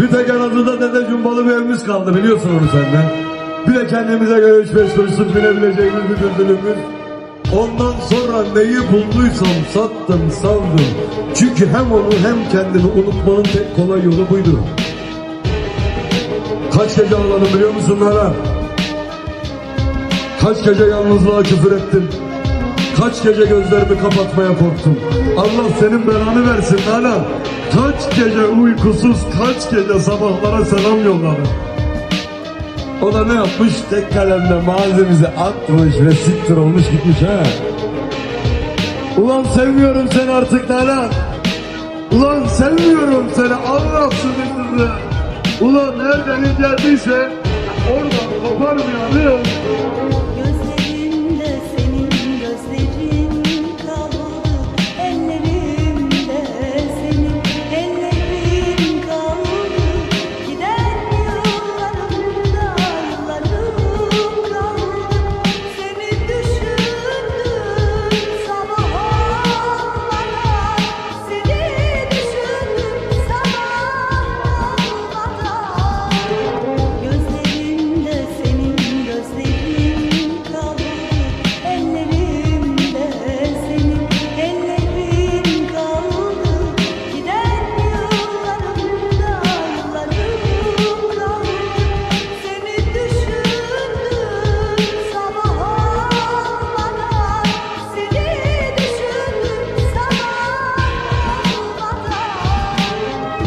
Bir tek Elazığ'da Dede Cumbalı bir evimiz kaldı biliyorsun onu senden. Bir de kendimize göre üç beş kuruşluk binebileceğimiz bir dürdülümüz. Ondan sonra neyi bulduysam sattım savdım. Çünkü hem onu hem kendini unutmanın tek kolay yolu buydu. Kaç gece ağladım biliyor musun Nara? Kaç gece yalnızlığa küfür ettim. Kaç gece gözlerimi kapatmaya korktum. Allah senin belanı versin Nana. Kaç gece uykusuz, kaç gece sabahlara selam yolladım. O da ne yapmış? Tek kalemle malzememizi atmış ve siktir olmuş gitmiş ha. Ulan sevmiyorum seni artık Nana. Ulan sevmiyorum seni Allah sınırsızı. Ulan nereden geldiyse oradan koparmayalım.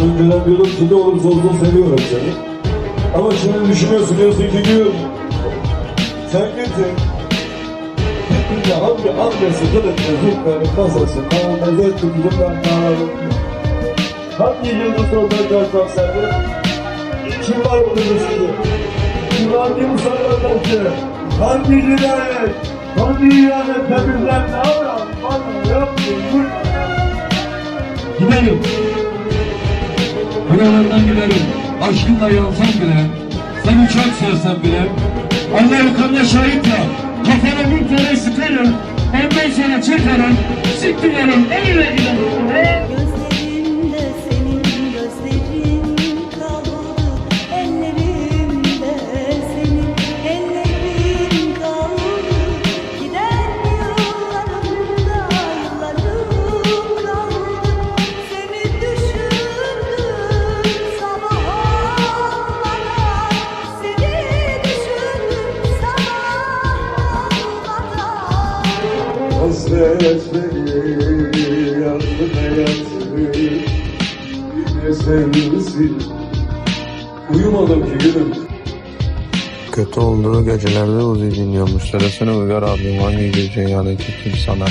Önceden diyordum ki ne olursa olsun seviyorum seni. Ama şimdi düşünüyorsun diyorsun ki gül. Sen gittin. Gittin de hangi annesi kılıklı zıpları kasasın. Ama mezet ben ağladım. Hangi yıldız oradan gelmem sende? Kim var bunun üstünde? Kim hangi musallatlar ki? Hangi cinayet? Hangi ihanet temizler ne yapar? Bana yapmıyor. Giderim. Buralardan giderim. Aşkınla yansam bile, seni çok sevsem bile, Allah yukarıda şahit ya, kafana bir kere sıkarım, ondan sonra çekerim, siktiririm, evine giderim. Hasret beni yandı Kötü olduğu gecelerde Uzi dinliyormuş. Söylesene Uygar abim hangi gece yani kim sana?